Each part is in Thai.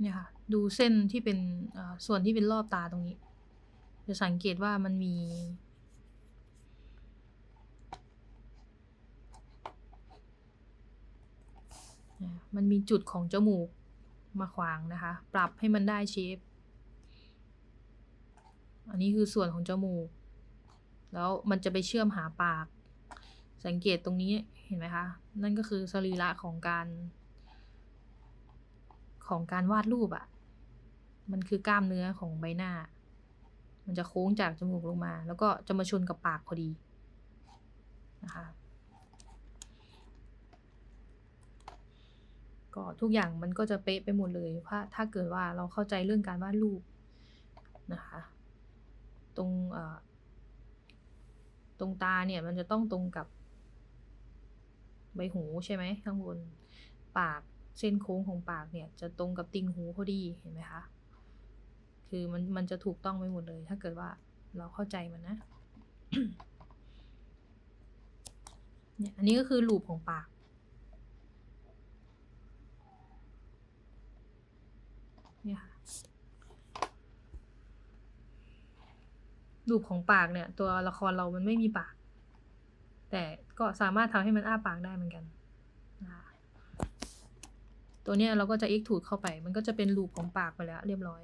เนี่ยค่ะ ดูเส้นที่เป็นส่วนที่เป็นรอบตาตรงนี้ จะสังเกตว่ามันมี มันมีจุดของจมูกมาขวางนะคะ ปรับให้มันได้เชฟ อันนี้คือส่วนของจมูก แล้วมันจะไปเชื่อมหาปาก สังเกตตรงนี้เห็นไหมคะ นั่นก็คือสรีระของการ ของการวาดรูปอะ่ะ มันคือกล้ามเนื้อของใบหน้า มันจะโค้งจากจมูกลงมา แล้วก็จะมาชนกับปากพอดีนะคะ ก็ทุกอย่างมันก็จะเป๊ะไปหมดเลยถ้าถ้าเกิดว่าเราเข้าใจเรื่องการวาดรูปนะคะ ตรงเอ่อตรงตาเนี่ยมันจะต้องตรงกับใบหูใช่ไหมข้างบน ปาก เส้นโค้งของปากเนี่ยจะตรงกับติ่งหูพอดีเห็นไหมคะ คือมันมันจะถูกต้องไปหมดเลย ถ้าเกิดว่าเราเข้าใจมันนะเนี่ยอันนี้ก็คือลูปของปาก เนี่ยค่ะรูปของปากเนี่ย ตัวละครเรามันไม่มีปาก แต่ก็สามารถทำให้มันอ้าปากได้เหมือนกัน ตัวเนี้ยเราก็จะ extrude เข้าไป มันก็จะเป็นรูปของปากไปแล้วเรียบร้อย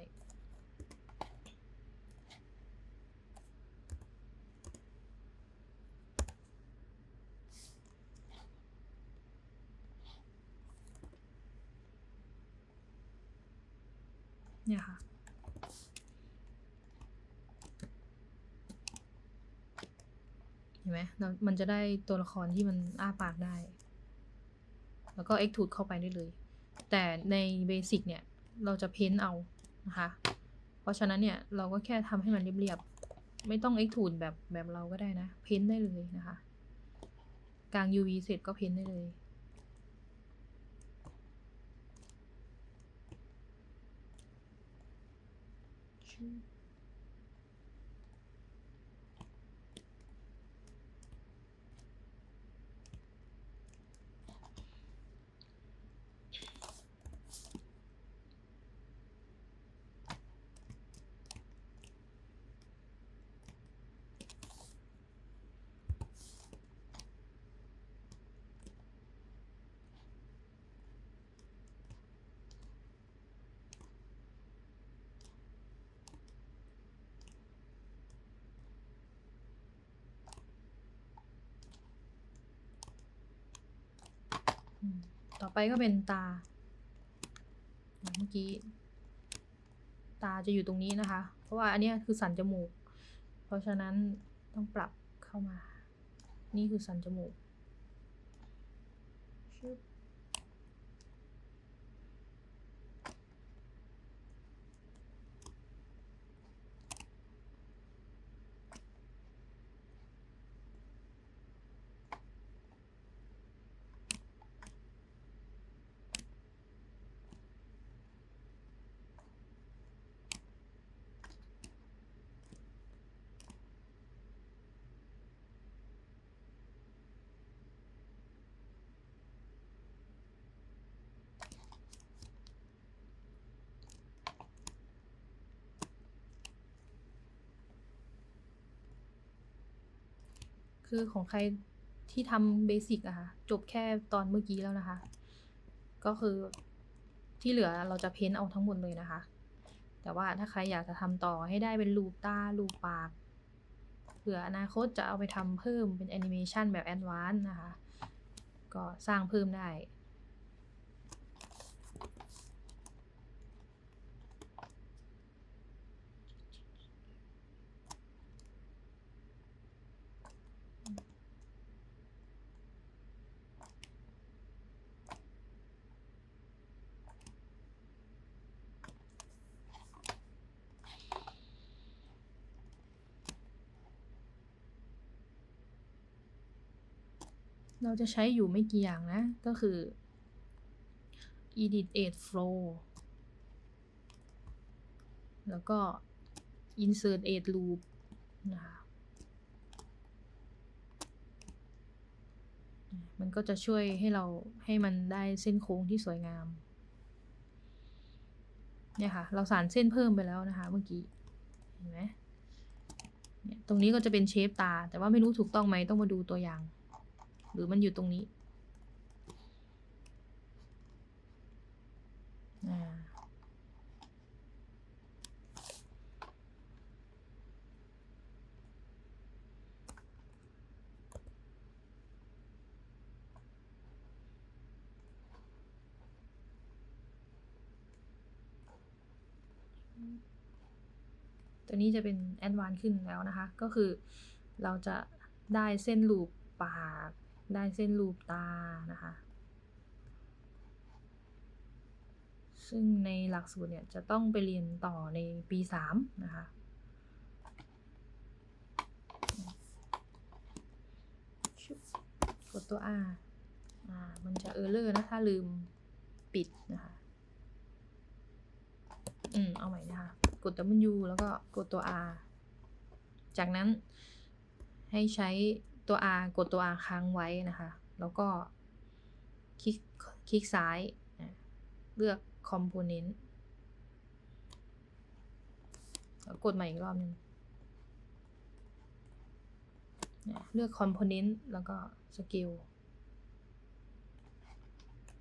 เนี่ยค่ะเห็นไหมมันจะได้ตัวละครที่มันอ้าปากได้ แล้วก็ extrude เข้าไปได้เลย แต่ในเบสิกเนี่ย เราจะเพ้นเอานะคะ เพราะฉะนั้นเนี่ย เราก็แค่ทำให้มันเรียบๆ ไม่ต้องเอ็กทูนแบบแบบเราก็ได้นะ เพ้นได้เลยนะคะ กลาง UV เสร็จก็เพ้นได้เลยอื ต่อไปก็เป็นตา เมื่อกี้ ตาจะอยู่ตรงนี้นะคะ เพราะว่าอันนี้คือสันจมูก เพราะฉะนั้นต้องปรับเข้ามา นี่คือสันจมูกชึบ คือของใครที่ทำเบสิกอะค่ะ จบแค่ตอนเมื่อกี้แล้วนะคะ ก็คือที่เหลือเราจะเพ้นเอาทั้งหมดเลยนะคะ แต่ว่าถ้าใครอยากจะทำต่อให้ได้เป็นรูปตารูปปากเผื่ออนาคตจะเอาไปทำเพิ่มเป็นแอนิเมชันแบบแอดวานซ์นะคะ ก็สร้างเพิ่มได้ เราจะใช้อยู่ไม่กี่อย่างนะ ก็คือ edit add flow แล้วก็ insert add loop นะคะมันก็จะช่วยให้เราให้มันได้เส้นโค้งที่สวยงาม เนี่ยค่ะ เราสานเส้นเพิ่มไปแล้วนะคะเมื่อกี้ เห็นไหมเนี่ยตรงนี้ก็จะเป็นเชฟตา แต่ว่าไม่รู้ถูกต้องไหมต้องมาดูตัวอย่าง หรือมันอยู่ตรงนี้ตัวนี้จะเป็นแอดวานซ์ขึ้นแล้วนะคะ ก็คือเราจะได้เส้นลูปปาก ได้เส้นลูปตานะคะ ซึ่งในหลักสูตรเนี่ยจะต้องไปเรียนต่อในปีสามนะคะกดตัว R อ่า มันจะเออร์เลอร์นะ ถ้าลืมปิดนะคะ อืม เอาใหม่นะคะ กด W แล้วก็กดตัว R จากนั้นให้ใช้ ตัว R กดตัว R ค้างไว้นะคะ แล้วก็คลิกคลิกซ้าย เลือก Component แล้วกดใหม่อีกรอบนึงเลือก Component แล้วก็ Scale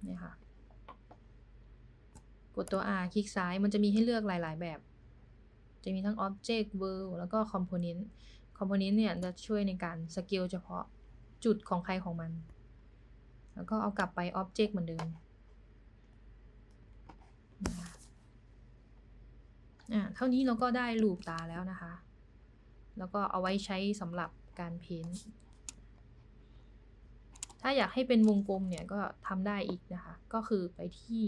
นี่ค่ะ กดตัว R คลิกซ้าย มันจะมีให้เลือกหลาย ๆ แบบ จะมีทั้ง Object World แล้วก็ Component Component เนี่ยจะช่วยในการสเกลเฉพาะจุดของใครของมัน แล้วก็เอากลับไป Object เหมือนเดิมนะคะอ่าเท่านี้เราก็ได้รูปตาแล้วนะคะ แล้วก็เอาไว้ใช้สำหรับการเพ้นท์ถ้าอยากให้เป็นวงกลมเนี่ยก็ทำได้อีกนะคะ ก็คือไปที่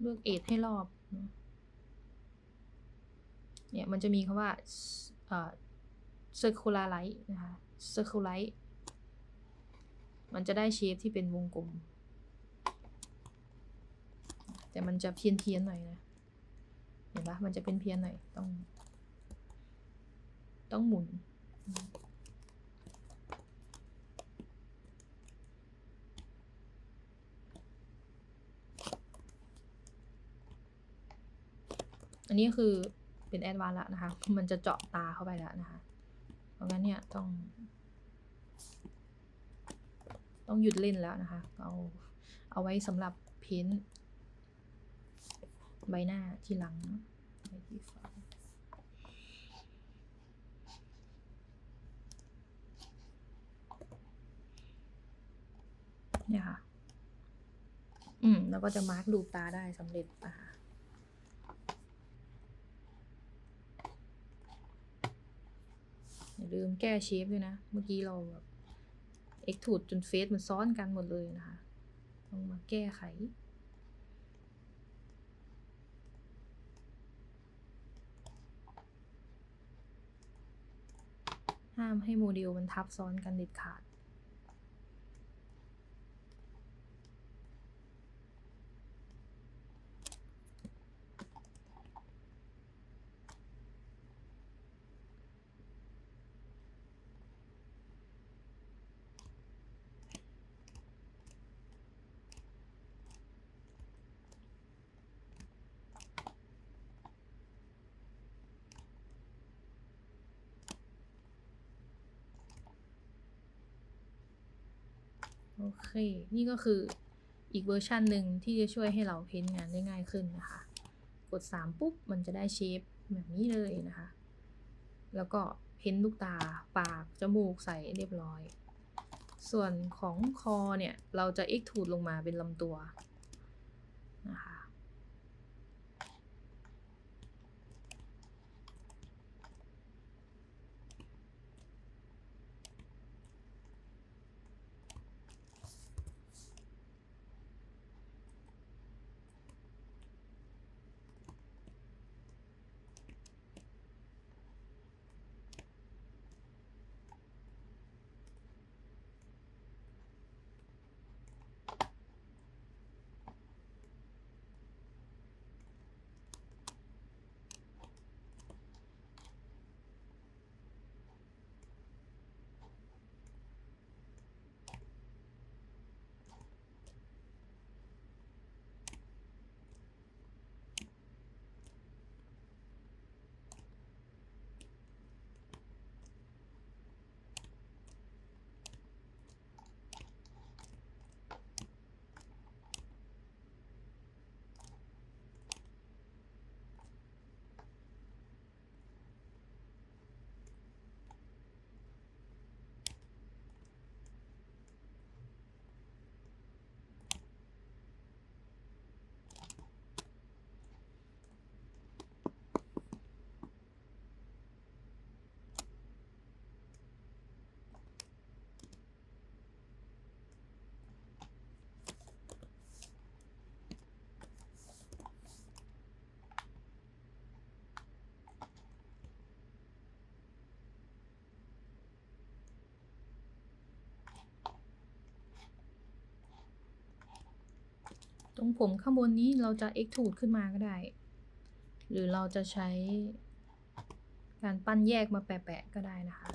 เลือกเอทให้รอบ เนี่ยมันจะมีคำว่าเอ่อ circular light นะคะ circular light มันจะได้เชฟที่เป็นวงกลม แต่มันจะเพี้ยนเพียนๆหน่อยนะ เห็นปะมันจะเป็นเพี้ยนหน่อย ต้อง ต้องหมุน อันนี้คือเป็นแอดวานซ์ละนะคะมันจะเจาะตาเข้าไปแล้วนะคะ เพราะงั้นเนี่ยต้อง ต้องหยุดเล่นแล้วนะคะ เอาเอาไว้สำหรับเพ้นท์ใบหน้าที่หลังเนอะไปที่ฝาเนี่ยค่ะ อืม แล้วก็จะมาร์กรูปตาได้สำเร็จนะคะ อย่าลืมแก้เชฟด้วยนะ เมื่อกี้เราแบบเอ็กทูดจนเฟซมันซ้อนกันหมดเลยนะคะต้องมาแก้ไข ห้ามให้โมเดลมันทับซ้อนกันเด็ดขาด โอเค นี่ก็คืออีกเวอร์ชันหนึ่งที่จะช่วยให้เราเพ้นท์งานได้ง่ายขึ้นนะคะ กด 3 ปุ๊บ มันจะได้เชฟแบบนี้เลยนะคะ แล้วก็เพ้นท์ลูกตา ปาก จมูกใส่เรียบร้อย ส่วนของคอเนี่ย เราจะเอ็กทูดลงมาเป็นลำตัวนะคะ ตรงผมข้างบนนี้เราจะ extrude ขึ้นมาก็ได้ หรือเราจะใช้การปั้นแยกมาแปะๆก็ได้นะคะ